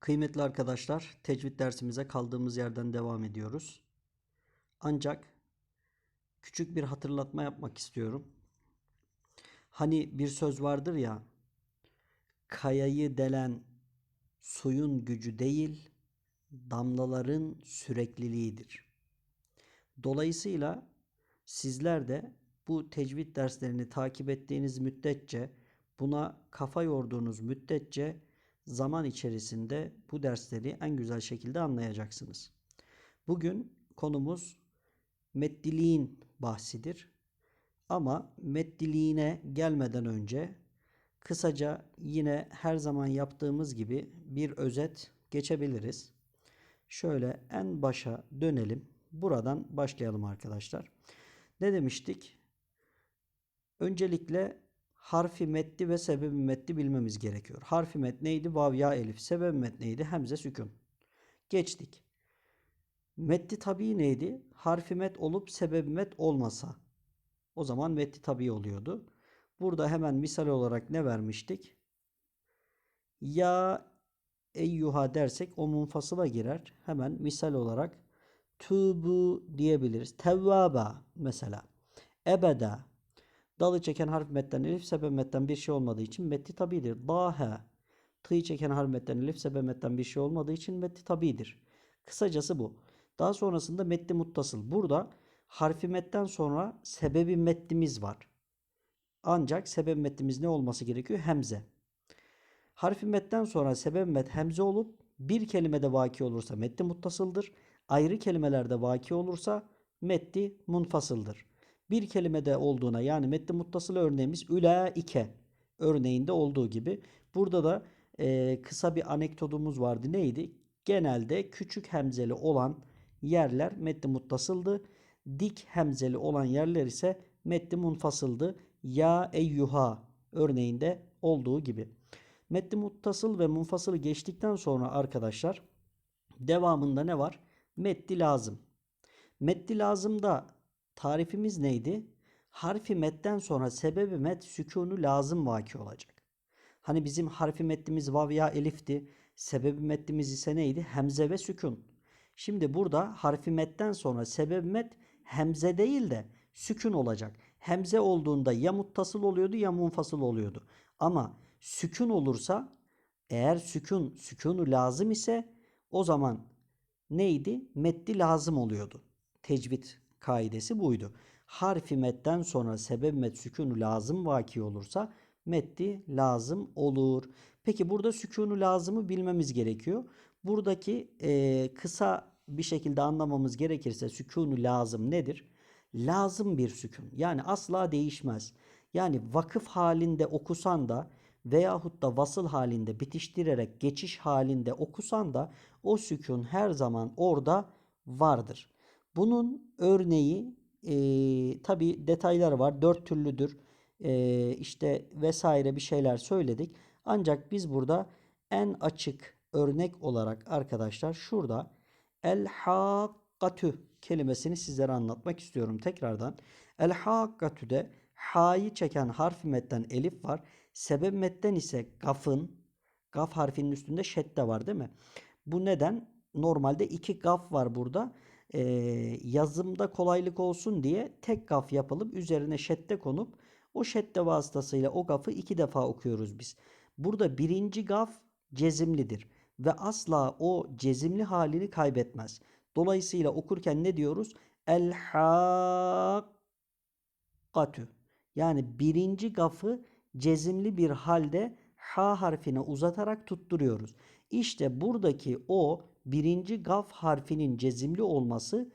Kıymetli arkadaşlar, tecvid dersimize kaldığımız yerden devam ediyoruz. Ancak küçük bir hatırlatma yapmak istiyorum. Hani bir söz vardır ya, kayayı delen suyun gücü değil, damlaların sürekliliğidir. Dolayısıyla sizler de bu tecvid derslerini takip ettiğiniz müddetçe, buna kafa yorduğunuz müddetçe zaman içerisinde bu dersleri en güzel şekilde anlayacaksınız. Bugün konumuz meddiliğin bahsidir. Ama meddiliğine gelmeden önce kısaca yine her zaman yaptığımız gibi bir özet geçebiliriz. Şöyle en başa dönelim. Buradan başlayalım arkadaşlar. Ne demiştik? Öncelikle harfi metni ve sebebi metni bilmemiz gerekiyor. Harfi met neydi? Vav, ya, elif. Sebebi met neydi? Hemze, sükun. Geçtik. Metni tabi neydi? Harfi met olup sebebi met olmasa. O zaman metni tabi oluyordu. Burada hemen misal olarak ne vermiştik? Ya eyyuha dersek o munfasıla girer. Hemen misal olarak tubu diyebiliriz. Tevvaba mesela. Ebeda. Dalı çeken harf metten elif sebep metten bir şey olmadığı için metni tabidir. Dahe. Tıyı çeken harf metten elif sebep metten bir şey olmadığı için metni tabidir. Kısacası bu. Daha sonrasında metni muttasıl. Burada harfi metten sonra sebebi metnimiz var. Ancak sebep metnimiz ne olması gerekiyor? Hemze. Harfi metten sonra sebep met hemze olup bir kelimede vaki olursa metni muttasıldır. Ayrı kelimelerde vaki olursa metni munfasıldır. Bir kelimede olduğuna yani metni muttasıl örneğimiz ülaike örneğinde olduğu gibi. Burada da e, kısa bir anekdotumuz vardı. Neydi? Genelde küçük hemzeli olan yerler metni muttasıldı. Dik hemzeli olan yerler ise metni munfasıldı. Ya eyyuha örneğinde olduğu gibi. Metni muttasıl ve munfasılı geçtikten sonra arkadaşlar devamında ne var? Metni lazım. Metni lazımda tarifimiz neydi? Harfi metten sonra sebebi met sükunu lazım vaki olacak. Hani bizim harfi metnimiz vav ya elifti. Sebebi metnimiz ise neydi? Hemze ve sükun. Şimdi burada harfi metten sonra sebebi met hemze değil de sükun olacak. Hemze olduğunda ya muttasıl oluyordu ya munfasıl oluyordu. Ama sükun olursa eğer sükun sükunu lazım ise o zaman neydi? Metni lazım oluyordu. Tecvid kaidesi buydu. Harfi metten sonra sebep met sükunu lazım vaki olursa metni lazım olur. Peki burada sükunu lazımı bilmemiz gerekiyor. Buradaki e, kısa bir şekilde anlamamız gerekirse sükunu lazım nedir? Lazım bir sükun. Yani asla değişmez. Yani vakıf halinde okusan da veyahut da vasıl halinde bitiştirerek geçiş halinde okusan da o sükun her zaman orada vardır. Bunun örneği e, tabi detaylar var. Dört türlüdür. E, işte vesaire bir şeyler söyledik. Ancak biz burada en açık örnek olarak arkadaşlar şurada el hakkatü kelimesini sizlere anlatmak istiyorum tekrardan. El hakkatü'de ha'yı çeken harfi metten elif var. Sebep metten ise gafın gaf harfinin üstünde şedde var değil mi? Bu neden? Normalde iki gaf var burada. Ee, yazımda kolaylık olsun diye tek gaf yapılıp üzerine şedde konup o şedde vasıtasıyla o gafı iki defa okuyoruz biz. Burada birinci gaf cezimlidir ve asla o cezimli halini kaybetmez. Dolayısıyla okurken ne diyoruz? El hakkatü. Yani birinci gafı cezimli bir halde ha harfine uzatarak tutturuyoruz. İşte buradaki o birinci gaf harfinin cezimli olması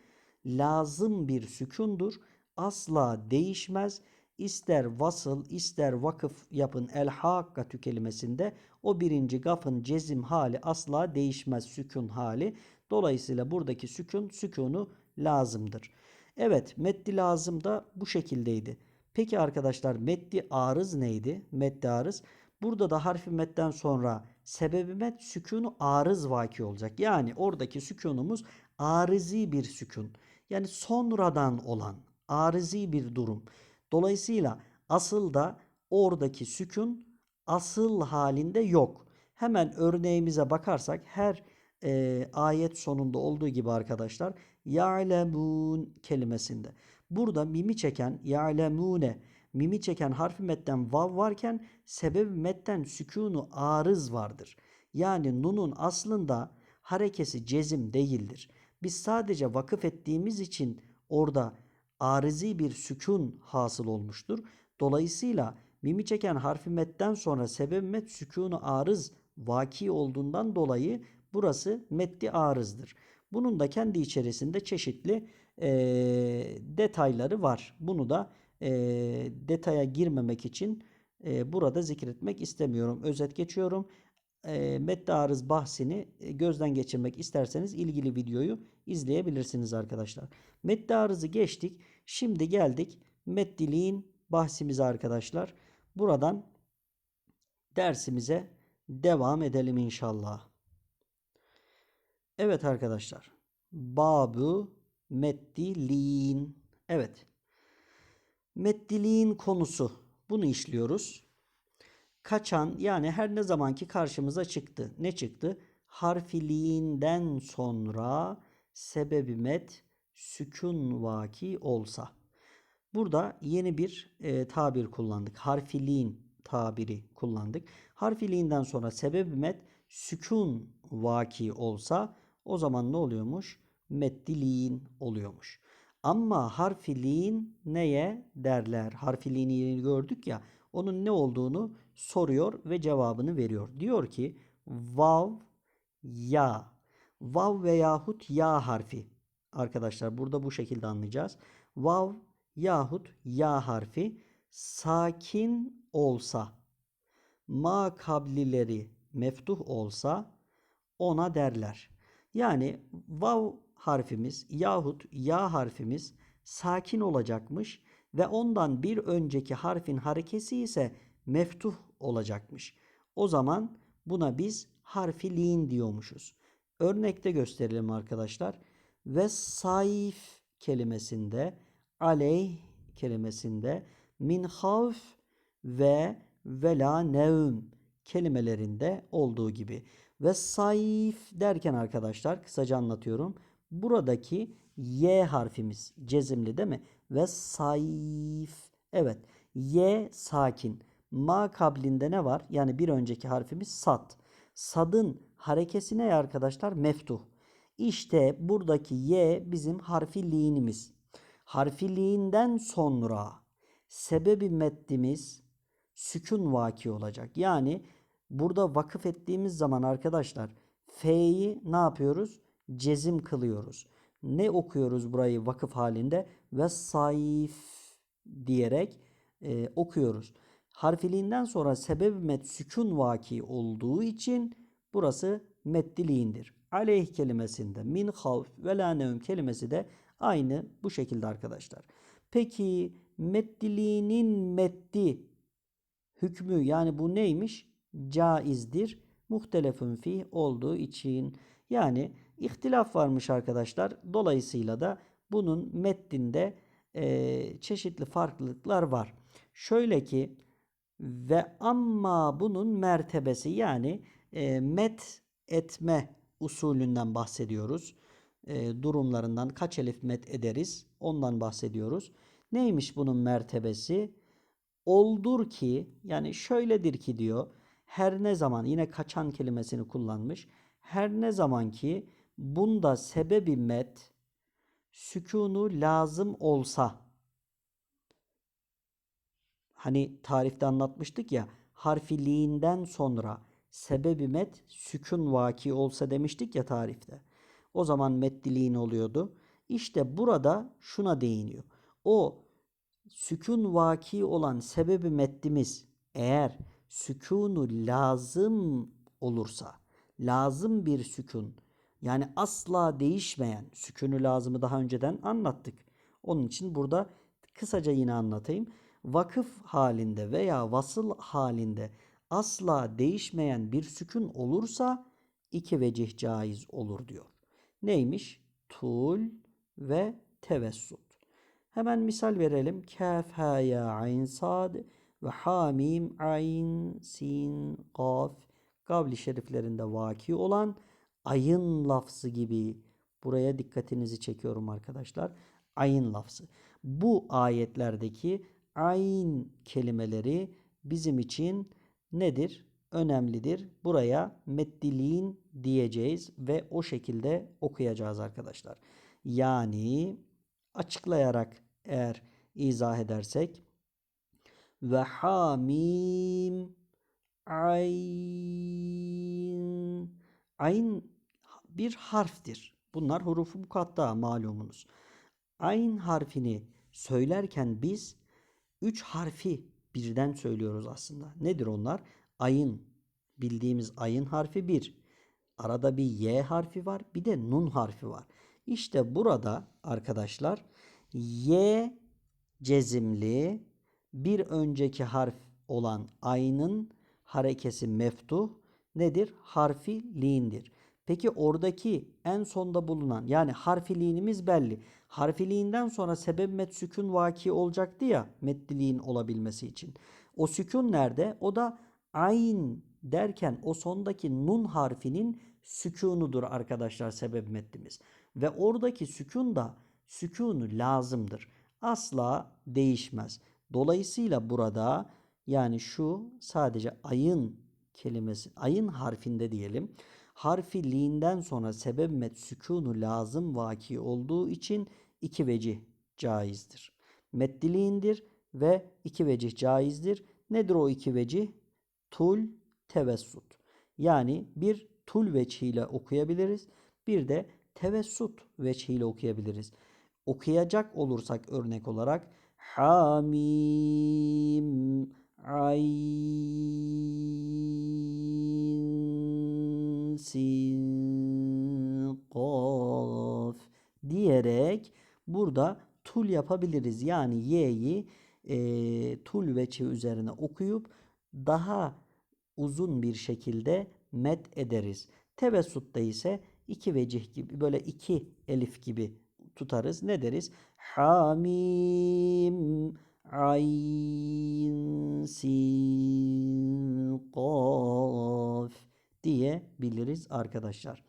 lazım bir sükundur. Asla değişmez. İster vasıl ister vakıf yapın el hakkatü kelimesinde o birinci gafın cezim hali asla değişmez sükun hali. Dolayısıyla buradaki sükun sükunu lazımdır. Evet metni lazım da bu şekildeydi. Peki arkadaşlar metni arız neydi? Metni arız. Burada da harfi metten sonra sebebi met sükunu arız vaki olacak. Yani oradaki sükunumuz arızi bir sükun. Yani sonradan olan arızi bir durum. Dolayısıyla asıl da oradaki sükun asıl halinde yok. Hemen örneğimize bakarsak her e, ayet sonunda olduğu gibi arkadaşlar ya'lemun kelimesinde. Burada mimi çeken ya'lemune mimi çeken harfi metten vav varken sebebi metten sükunu arız vardır. Yani nunun aslında harekesi cezim değildir. Biz sadece vakıf ettiğimiz için orada arizi bir sükun hasıl olmuştur. Dolayısıyla mimi çeken harfi metten sonra sebep met sükunu arız vaki olduğundan dolayı burası meddi arızdır. Bunun da kendi içerisinde çeşitli e, detayları var. Bunu da e, detaya girmemek için e, burada zikretmek istemiyorum. Özet geçiyorum. E, meddi arız bahsini gözden geçirmek isterseniz ilgili videoyu izleyebilirsiniz arkadaşlar. Meddi arızı geçtik. Şimdi geldik meddiliğin bahsimize arkadaşlar. Buradan dersimize devam edelim inşallah. Evet arkadaşlar. Babu meddiliğin. Evet. Meddiliğin konusu. Bunu işliyoruz. Kaçan yani her ne zamanki karşımıza çıktı. Ne çıktı? Harfiliğinden sonra sebebi met sükun vaki olsa. Burada yeni bir e, tabir kullandık. Harfiliğin tabiri kullandık. Harfiliğinden sonra sebebi met sükun vaki olsa o zaman ne oluyormuş? Meddiliğin oluyormuş. Ama harfiliğin neye derler? Harfiliğini gördük ya. Onun ne olduğunu soruyor ve cevabını veriyor. Diyor ki vav ya. Vav veyahut ya harfi. Arkadaşlar burada bu şekilde anlayacağız. Vav yahut ya harfi sakin olsa ma kablileri meftuh olsa ona derler. Yani vav harfimiz yahut ya harfimiz sakin olacakmış ve ondan bir önceki harfin harekesi ise meftuh olacakmış. O zaman buna biz harfi liğin diyormuşuz. Örnekte gösterelim arkadaşlar. Ve saif kelimesinde aleyh kelimesinde min havf ve vela nevm kelimelerinde olduğu gibi. Ve saif derken arkadaşlar kısaca anlatıyorum. Buradaki Y harfimiz cezimli değil mi? Ve saif. Evet. Y sakin. Ma kablinde ne var? Yani bir önceki harfimiz sat. Sadın harekesi ne arkadaşlar? Meftuh. İşte buradaki Y bizim harfi liğinimiz. Harfi liğinden sonra sebebi meddimiz sükun vaki olacak. Yani burada vakıf ettiğimiz zaman arkadaşlar F'yi ne yapıyoruz? Cezim kılıyoruz. Ne okuyoruz burayı vakıf halinde? Ve saif diyerek e, okuyoruz. Harfiliğinden sonra sebeb met sükun vaki olduğu için burası meddiliğindir. Aleyh kelimesinde min havf ve la kelimesi de aynı bu şekilde arkadaşlar. Peki meddiliğinin meddi hükmü yani bu neymiş? Caizdir. Muhtelefun fi olduğu için. Yani ihtilaf varmış arkadaşlar. Dolayısıyla da bunun metninde e, çeşitli farklılıklar var. Şöyle ki ve amma bunun mertebesi yani e, met etme usulünden bahsediyoruz. E, durumlarından kaç elif met ederiz ondan bahsediyoruz. Neymiş bunun mertebesi? Oldur ki yani şöyledir ki diyor her ne zaman yine kaçan kelimesini kullanmış. Her ne zaman ki bunda sebebi met sükunu lazım olsa hani tarifte anlatmıştık ya harfiliğinden sonra sebebi met sükun vaki olsa demiştik ya tarifte. O zaman meddiliğin oluyordu. İşte burada şuna değiniyor. O sükun vaki olan sebebi meddimiz eğer sükunu lazım olursa, lazım bir sükun yani asla değişmeyen sükunu lazımı daha önceden anlattık. Onun için burada kısaca yine anlatayım. Vakıf halinde veya vasıl halinde asla değişmeyen bir sükun olursa iki vecih caiz olur diyor. Neymiş? Tul ve tevessut. Hemen misal verelim. Kaf, ha, ya, ayn, sad ve hamim, ayn, sin, kaf, Gavli şeriflerinde vaki olan ayın lafzı gibi. Buraya dikkatinizi çekiyorum arkadaşlar. Ayın lafzı. Bu ayetlerdeki ayn kelimeleri bizim için nedir? Önemlidir. Buraya meddiliğin diyeceğiz ve o şekilde okuyacağız arkadaşlar. Yani açıklayarak eğer izah edersek ve hamim ayn ayn bir harftir. Bunlar hurufu mukatta malumunuz. Ayn harfini söylerken biz üç harfi birden söylüyoruz aslında. Nedir onlar? Ayın bildiğimiz ayın harfi bir. Arada bir y harfi var, bir de nun harfi var. İşte burada arkadaşlar y cezimli bir önceki harf olan aynın harekesi meftuh nedir? Harfi liğindir. Peki oradaki en sonda bulunan yani harfiliğinimiz belli. Harfiliğinden sonra sebep met sükun vaki olacaktı ya meddiliğin olabilmesi için. O sükun nerede? O da ayn derken o sondaki nun harfinin sükunudur arkadaşlar sebep meddimiz. Ve oradaki sükun da sükunu lazımdır. Asla değişmez. Dolayısıyla burada yani şu sadece ayın kelimesi ayın harfinde diyelim. Harfi liğinden sonra sebep met sükunu lazım vaki olduğu için iki vecih caizdir. Meddiliğindir ve iki vecih caizdir. Nedir o iki vecih? Tul, tevessut. Yani bir tul veçhiyle okuyabiliriz. Bir de tevessut veçhiyle okuyabiliriz. Okuyacak olursak örnek olarak Hamim Ayn Sin diyerek burada tul yapabiliriz. Yani y'yi e, tul veçi üzerine okuyup daha uzun bir şekilde met ederiz. Tevessutta ise iki vecih gibi böyle iki elif gibi tutarız. Ne deriz? Hamim ayn sin kaf diyebiliriz arkadaşlar.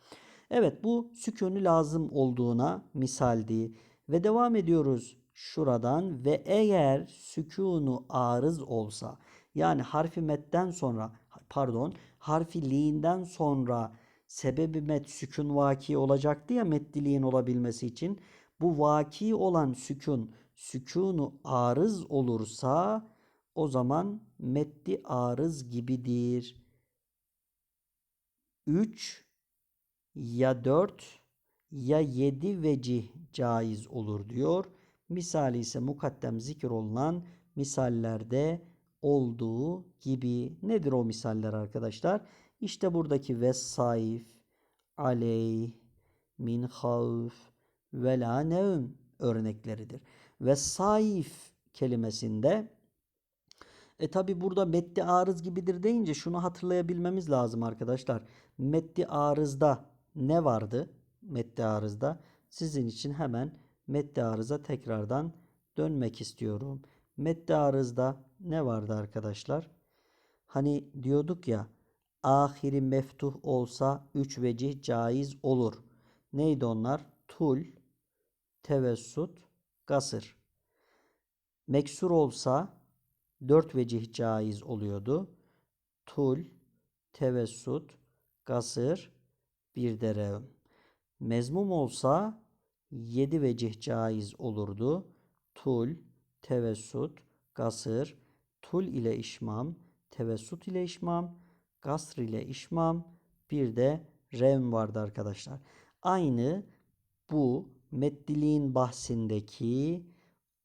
Evet bu sükûnü lazım olduğuna misaldi. Ve devam ediyoruz şuradan ve eğer sükûnu arız olsa yani harfi metten sonra pardon harfi liğinden sonra sebebi met sükun vaki olacaktı ya meddiliğin olabilmesi için bu vaki olan sükun sükunu arız olursa o zaman meddi arız gibidir. 3 ya 4 ya 7 vecih caiz olur diyor. Misali ise mukaddem zikir olunan misallerde olduğu gibi. Nedir o misaller arkadaşlar? İşte buradaki vesaif, aleyh, min havf, ve la örnekleridir. Ve saif kelimesinde e tabi burada meddi arız gibidir deyince şunu hatırlayabilmemiz lazım arkadaşlar. Meddi arızda ne vardı? Meddi arızda sizin için hemen meddi arıza tekrardan dönmek istiyorum. Meddi arızda ne vardı arkadaşlar? Hani diyorduk ya ahiri meftuh olsa üç vecih caiz olur. Neydi onlar? Tul, tevessut, gasır. Meksur olsa dört vecih caiz oluyordu. Tul, tevessut, gasır, bir de revm. Mezmum olsa yedi vecih caiz olurdu. Tul, tevessut, gasır, tul ile işmam, tevessut ile işmam, gasr ile işmam, bir de revm vardı arkadaşlar. Aynı bu meddiliğin bahsindeki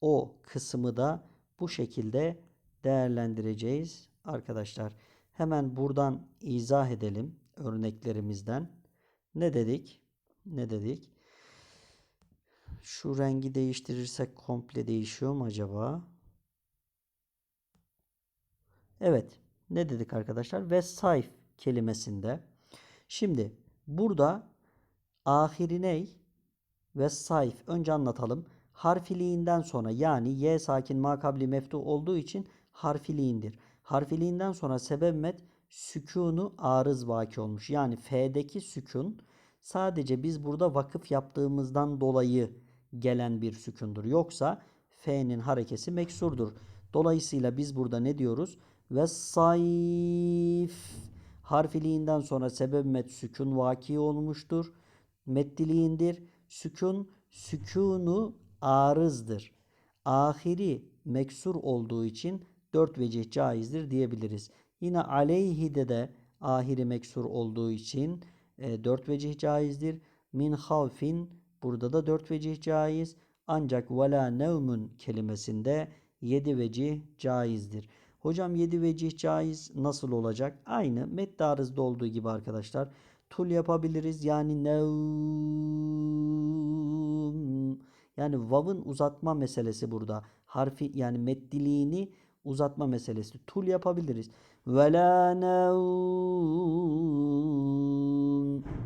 o kısmı da bu şekilde değerlendireceğiz arkadaşlar. Hemen buradan izah edelim örneklerimizden. Ne dedik? Ne dedik? Şu rengi değiştirirsek komple değişiyor mu acaba? Evet. Ne dedik arkadaşlar? Ve sayf kelimesinde. Şimdi burada ahiri ney? Ve sayf. Önce anlatalım. Harfiliğinden sonra yani y sakin makabli meftu olduğu için harfiliğindir. Harfiliğinden sonra sebeb met sükunu arız vaki olmuş. Yani F'deki sükun sadece biz burada vakıf yaptığımızdan dolayı gelen bir sükundur. Yoksa F'nin harekesi meksurdur. Dolayısıyla biz burada ne diyoruz? Ve sayf harfiliğinden sonra sebep met sükun vaki olmuştur. Meddiliğindir. Sükun sükunu arızdır. Ahiri meksur olduğu için dört vecih caizdir diyebiliriz. Yine aleyhide de ahiri meksur olduğu için e, dört vecih caizdir. Min havfin burada da dört vecih caiz. Ancak vela nevmun kelimesinde yedi vecih caizdir. Hocam yedi vecih caiz nasıl olacak? Aynı medde arızda olduğu gibi arkadaşlar. Tul yapabiliriz. Yani nevm yani vav'ın uzatma meselesi burada. Harfi yani meddiliğini uzatma meselesi. Tul yapabiliriz. Ve la nevm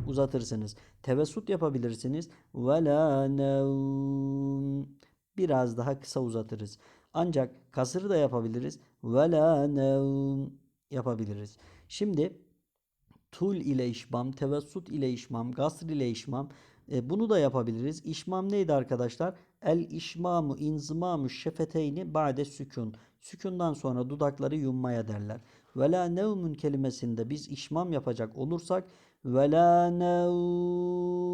uzatırsınız. Tevessut yapabilirsiniz. Ve la nevm biraz daha kısa uzatırız. Ancak kasırı da yapabiliriz. Ve la nevm yapabiliriz. Şimdi tul ile işmam, tevessut ile işmam, gasr ile işmam e, bunu da yapabiliriz. İşmam neydi arkadaşlar? El işmamu inzimamu şefeteyni ba'de sükun. Sükundan sonra dudakları yummaya derler. Ve la nevmun kelimesinde biz işmam yapacak olursak ve la nevm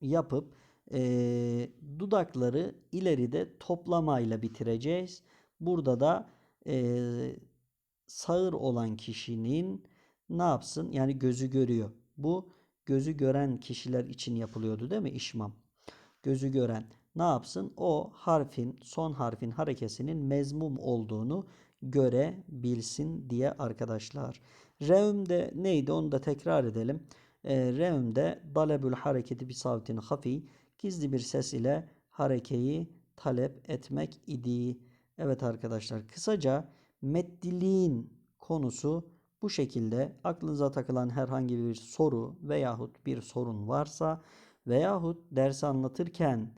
yapıp e, dudakları ileride toplamayla bitireceğiz. Burada da e, sağır olan kişinin ne yapsın? Yani gözü görüyor. Bu gözü gören kişiler için yapılıyordu değil mi işmam? Gözü gören ne yapsın? O harfin, son harfin harekesinin mezmum olduğunu görebilsin diye arkadaşlar. Revm'de neydi onu da tekrar edelim. E, Revm'de dalebül hareketi bir savtin hafi gizli bir ses ile harekeyi talep etmek idi. Evet arkadaşlar kısaca meddiliğin konusu bu şekilde aklınıza takılan herhangi bir soru veyahut bir sorun varsa veyahut dersi anlatırken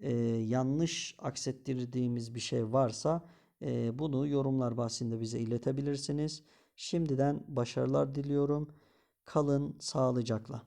e, yanlış aksettirdiğimiz bir şey varsa e, bunu yorumlar bahsinde bize iletebilirsiniz. Şimdiden başarılar diliyorum. Kalın sağlıcakla.